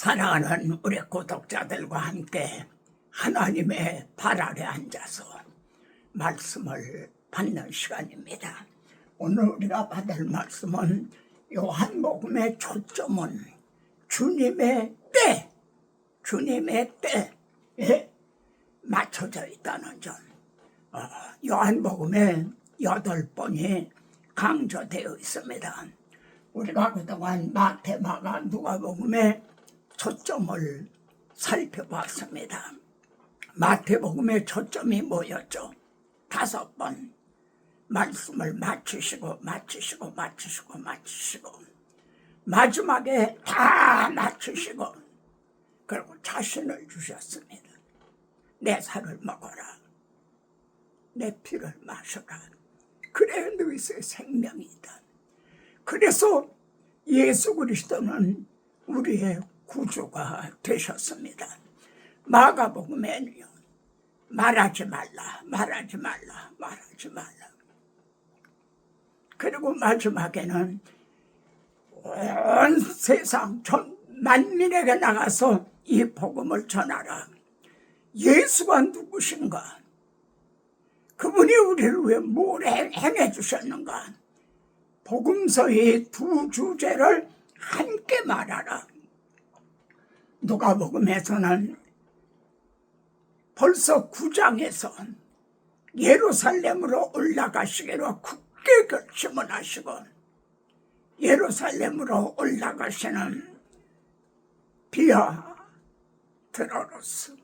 사랑하는 우리 구독자들과 함께 하나님의 발 아래 앉아서 말씀을 받는 시간입니다. 오늘 우리가 받을 말씀은 요한복음의 초점은 주님의 때, 주님의 때에 맞춰져 있다는 점. 어, 요한복음에 여덟 번이 강조되어 있습니다. 우리가 그동안 마태, 마가, 누가복음에 초점을 살펴봤습니다. 마태복음의 초점이 뭐였죠? 다섯 번 말씀을 맞추시고 맞추시고 맞추시고 맞추시고 마지막에 다 맞추시고 그리고 자신을 주셨습니다. 내 살을 먹어라. 내 피를 마셔라. 그래 너희의 생명이다. 그래서 예수 그리스도는 우리의 구주가 되셨습니다. 마가복음에는요. 말하지 말라, 말하지 말라, 말하지 말라. 그리고 마지막에는 온 세상 전 만민에게 나가서 이 복음을 전하라. 예수가 누구신가? 그분이 우리를 왜 뭘 행해 주셨는가? 복음서의 두 주제를 함께 말하라. 누가복음에서는 벌써 9장에서 예루살렘으로 올라가시기로 굳게 결심을 하시고 예루살렘으로 올라가시는 비아 드러로스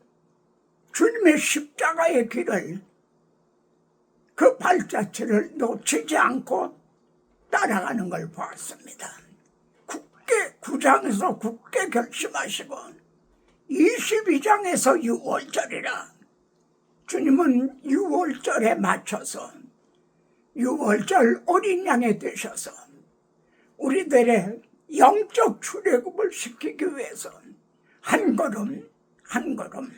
주님의 십자가의 길을 그 발자취를 놓치지 않고 따라가는 걸 보았습니다. 굳게 구장에서 굳게 결심하시고 22장에서 6월절이라 주님은 6월절에 맞춰서 6월절 어린 양이 되셔서 우리들의 영적 출애굽을 시키기 위해서 한 걸음 한 걸음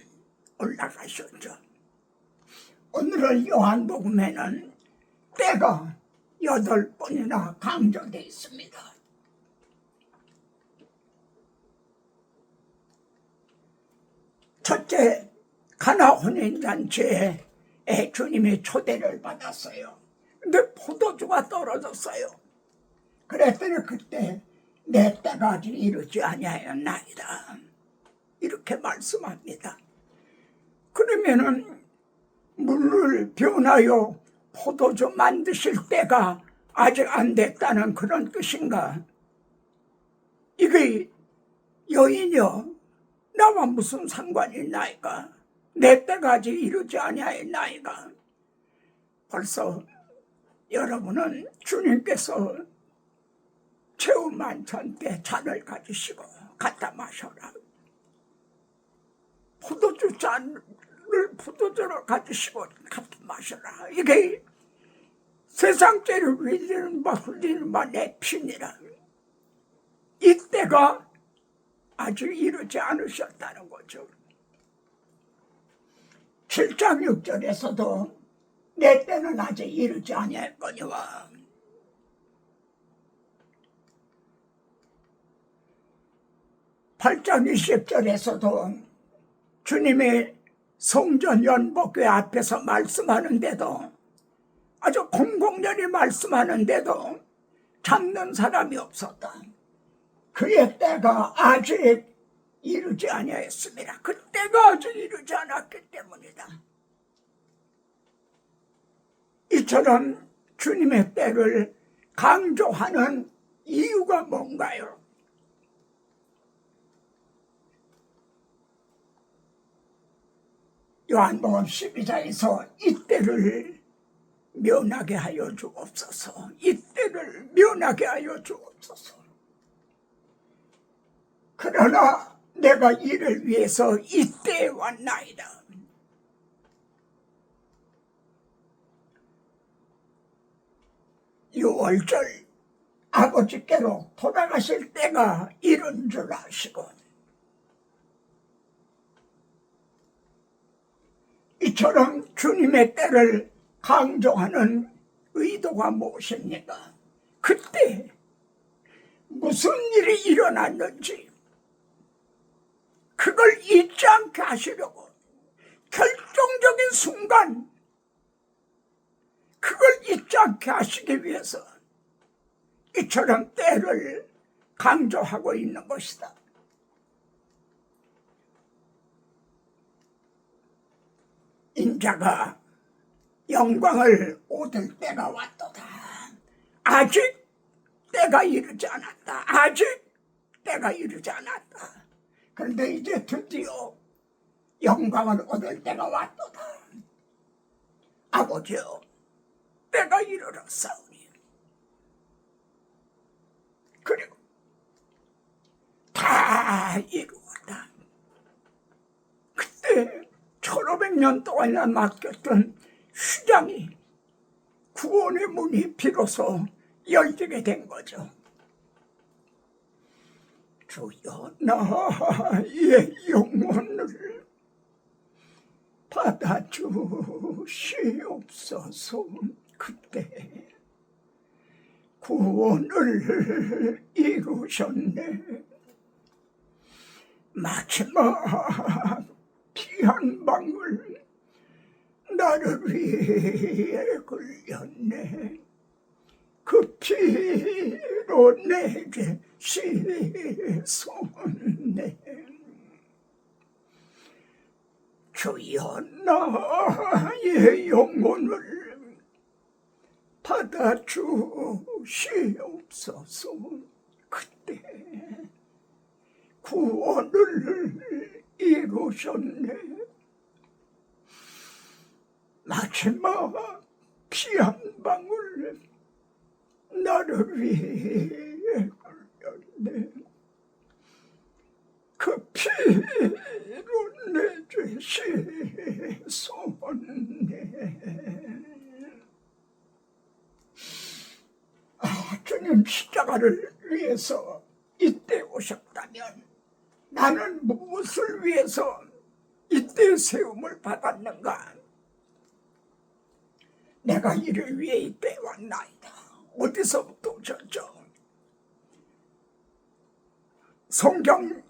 올라가셨죠. 오늘은 요한복음에는 때가 여덟 번이나 강조되어 있습니다. 첫째, 가나 혼인잔치에 주님의 초대를 받았어요. 근데 포도주가 떨어졌어요. 그랬더니 그때 내 때가 아직 이르지 아니하였나이다. 이렇게 말씀합니다. 그러면은 물을 변하여 포도주 만드실 때가 아직 안 됐다는 그런 뜻인가? 이게 여인이요. 나와 무슨 상관이 있나이까? 내 때가 아직 이르지 아니하였나이까? 벌써 여러분은 주님께서 최후 만찬 때 잔을 가지시고 갖다 마셔라. 포도주 잔을 포도주를 가지시고 갖다 마셔라. 이게 세상 죄를 흘리는 바 흘리는 바내 피니라. 이때가 아직 이르지 않으셨다는 거죠. 7장 6절에서도 내 때는 아직 이르지 아니했거니와 8장 20절에서도 주님의 성전 연복회 앞에서 말씀하는데도 아주 공공연히 말씀하는데도 잡는 사람이 없었다. 그의 때가 아직 이르지 아니하였습니다. 그 때가 아직 이르지 않았기 때문이다. 이처럼 주님의 때를 강조하는 이유가 뭔가요? 요한복음 12장에서 이때를 면하게 하여 주옵소서. 이때를 면하게 하여 주옵소서. 그러나 내가 이를 위해서 이때에 왔나이다. 유월절 아버지께로 돌아가실 때가 이른 줄 아시고 이처럼 주님의 때를 강조하는 의도가 무엇입니까? 그때 무슨 일이 일어났는지 그걸 잊지 않게 하시려고 결정적인 순간 그걸 잊지 않게 하시기 위해서 이처럼 때를 강조하고 있는 것이다. 인자가 영광을 얻을 때가 왔도다. 아직 때가 이르지 않았다. 아직 때가 이르지 않았다. 그런데 이제 드디어 영광을 얻을 때가 왔도다. 아버지여, 때가 이르렀사오니. 그리고 다 이루었다. 그때 1500년 동안이나 맡겼던 휴장이 구원의 문이 비로소 열리게 된 거죠. 주여 나의 영혼을 받아주시옵소서. 그때 구원을 이루셨네. 마지막 피 한 방울 나를 위해 흘렸네 그 피로 내게 씻었네 주여 나의 영혼을 받아주시옵소서. 그때 구원을 이루셨네. 마지막 피 한 방울 나를 위해 흘렸네 그 피로 내죄 씻었네 아, 주님 십자가를 위해서 이때 오셨다면 나는 무엇을 위해서 이때 세움을 받았는가? 내가 이를 위해 이때 왔나이다. 어디서부터 오셨죠? 성경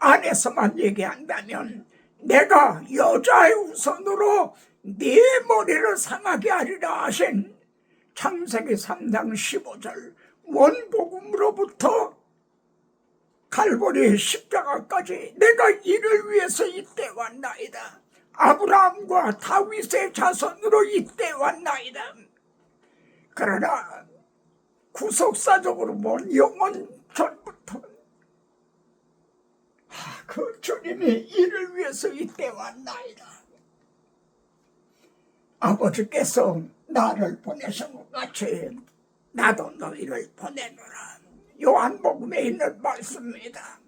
안에서만 얘기한다면 내가 여자의 우선으로 네 머리를 상하게 하리라 하신 창세기 3장 15절 원복음으로부터 갈보리 십자가까지 내가 이를 위해서 이때 왔나이다. 아브라함과 다윗의 자손으로 이때 왔나이다. 그러나 구속사적으로 본 영원 전부터 아, 그 주님이 이를 위해서 이때 왔나이다. 아버지께서 나를 보내신 것 같이 나도 너희를 보내노라. 요한복음에 있는 말씀입니다.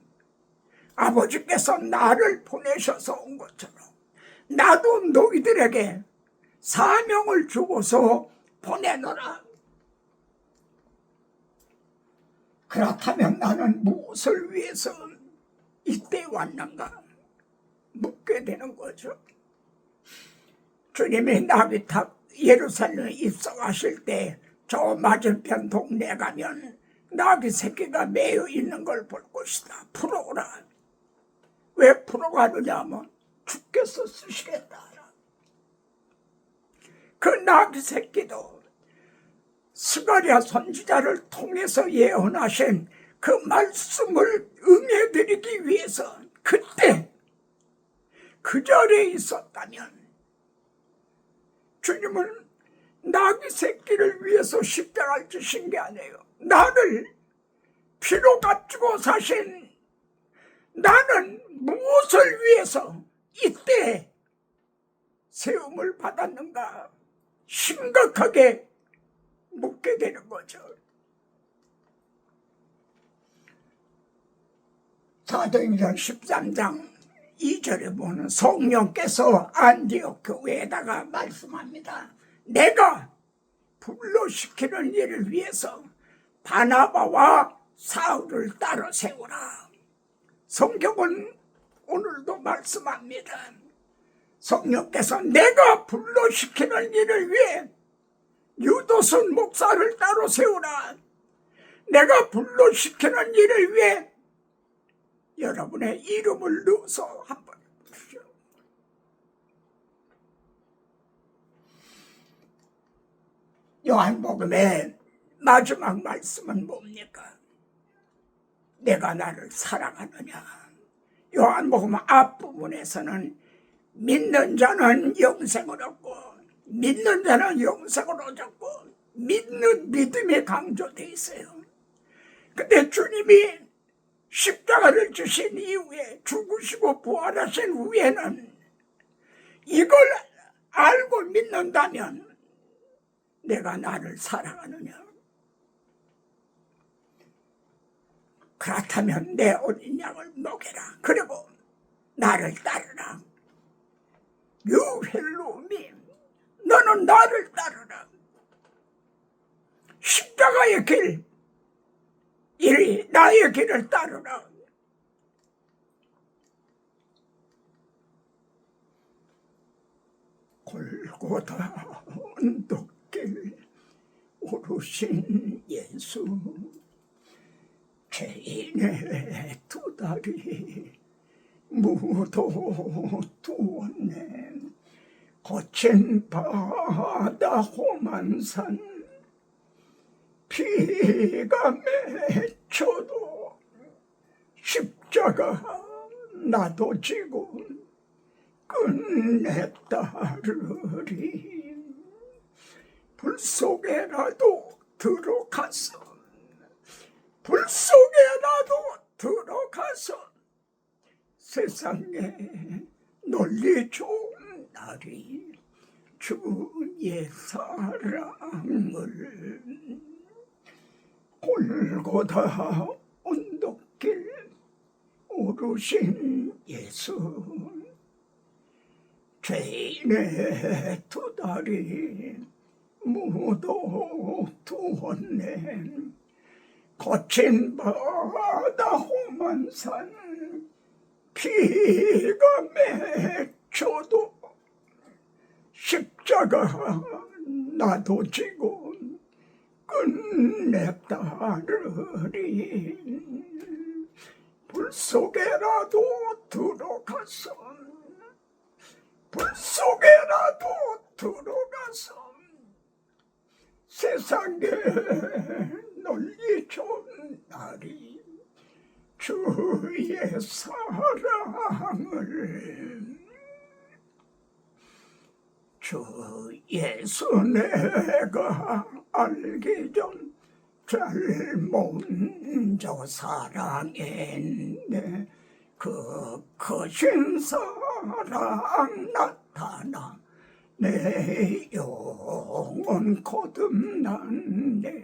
아버지께서 나를 보내셔서 온 것처럼 나도 너희들에게 사명을 주고서 보내노라. 그렇다면 나는 무엇을 위해서 이때 왔는가 묻게 되는 거죠. 주님이 나비탑 예루살렘에 입성하실 때 저 맞은편 동네 가면 나귀 새끼가 매여 있는 걸 볼 것이다. 풀어오라. 왜 풀어가느냐면 죽겠어 쓰시겠다. 그 나귀 새끼도 스가랴 선지자를 통해서 예언하신 그 말씀을 응해드리기 위해서 그때 그 자리에 있었다면 주님은 나귀 새끼를 위해서 십자가를 지신 게 아니에요. 나를 피로 갖추고 사신 나는 무엇을 위해서 이때 세움을 받았는가 심각하게 묻게 되는 거죠. 사도행전 13장 2절에 보는 성령께서 안디옥 교회에다가 말씀합니다. 내가 불러시키는 일을 위해서 바나바와 사울을 따로 세우라. 성경은 오늘도 말씀합니다. 성령께서 내가 불러시키는 일을 위해 유도선 목사를 따로 세우라. 내가 불러시키는 일을 위해 여러분의 이름을 넣어서 한번 보십시오. 요한복음의 마지막 말씀은 뭡니까? 내가 나를 사랑하느냐? 요한복음 앞부분에서는 믿는 자는 영생을 얻고 믿는 자는 영생을 얻었고 믿는 믿음이 강조되어 있어요. 근데 주님이 십자가를 주신 이후에 죽으시고 부활하신 후에는 이걸 알고 믿는다면 내가 나를 사랑하느냐? 그렇다면 내 어린 양을 먹여라. 그리고 나를 따르라. 유헬로미 너는 나를 따르라. 십자가의 길, 이 나의 길을 따르라. 골고다 언덕길 오르신 예수 죄인의 두 다리 무도 두었네 거친 바다 험한산 피가 맺혀도 십자가 나도 지고 끝내 따르리 불 속에라도 들어가서 불 속에라도 들어가서 세상에 널리 좋은 날이 주의 사랑을 골고다 언덕길 오르신 예수 죄인의 두 다리 무도 두었네. 거친 바다 험한 산 피가 맺혀도 십자가 나도 지고 끝내 따르리 불 속에라도 들어가서 불 속에라도 들어가서 세상에 널리 좋은 날이 주의 사랑을 주 예수 내가 알기 전 제일 먼저 사랑했네. 그 크신 사랑 나타나 내 영혼 거듭났네.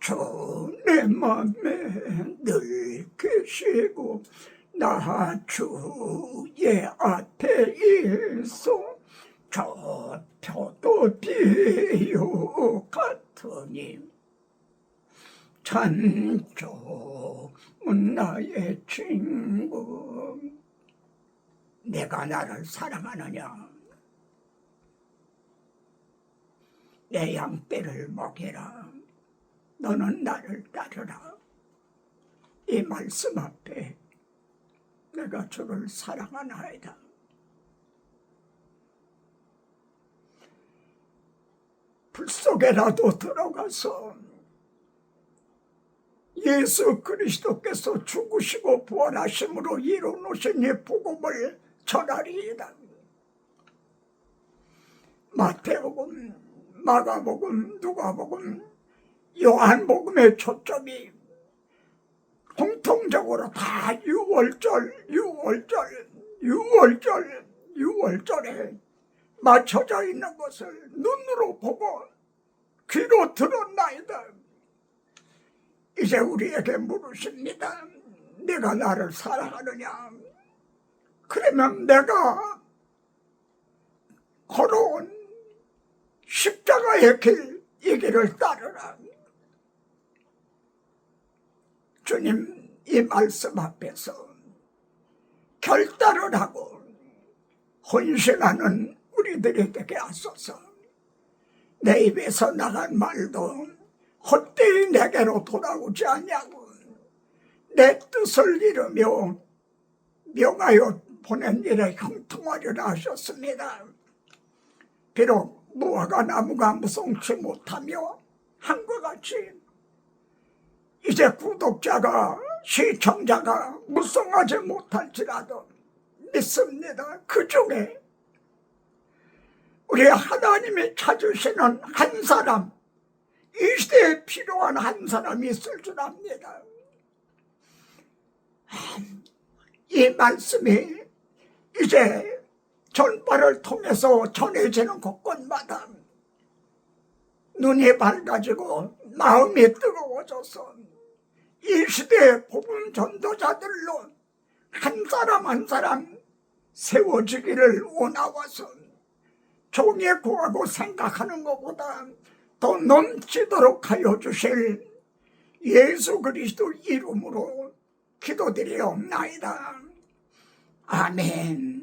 주내 맘에 늘 계시고 나 주의 앞에 있어 저 표도 비유 같으니 찬조은 나의 친구. 내가 나를 사랑하느냐? 내 양떼를 먹여라. 너는 나를 따르라. 이 말씀 앞에 내가 주를 사랑하나이다 불 속에라도 들어가서 예수 그리스도께서 죽으시고 부활하심으로 이루놓으신 이 복음을 전하리이다. 마태복음, 마가복음, 누가복음, 요한복음의 초점이 공통적으로 다 6월절, 6월절, 6월절, 6월절에 맞춰져 있는 것을 눈으로 보고 귀로 들었나이다. 이제 우리에게 물으십니다. 내가 나를 사랑하느냐? 그러면 내가 걸어온 십자가의 길, 이 길을 따르라. 주님, 이 말씀 앞에서 결단을 하고 헌신하는 우리들이 되게 하소서. 내 입에서 나간 말도 헛되이 내게로 돌아오지 않냐고 내 뜻을 이루며 명하여 보낸 일에 형통하리라 하셨습니다. 비록 무화과 나무가 무성치 못하며 한 것 같이 이제 구독자가 시청자가 무성하지 못할지라도 믿습니다. 그 중에 우리 하나님이 찾으시는 한 사람, 이 시대에 필요한 한 사람이 있을 줄 압니다. 이 말씀이 이제 전파를 통해서 전해지는 곳곳마다 눈이 밝아지고 마음이 뜨거워져서 이 시대의 복음 전도자들로 한 사람 한 사람 세워지기를 원하와서 종에 구하고 생각하는 것보다 더 넘치도록 하여 주실 예수 그리스도 이름으로 기도드리옵나이다. 아멘.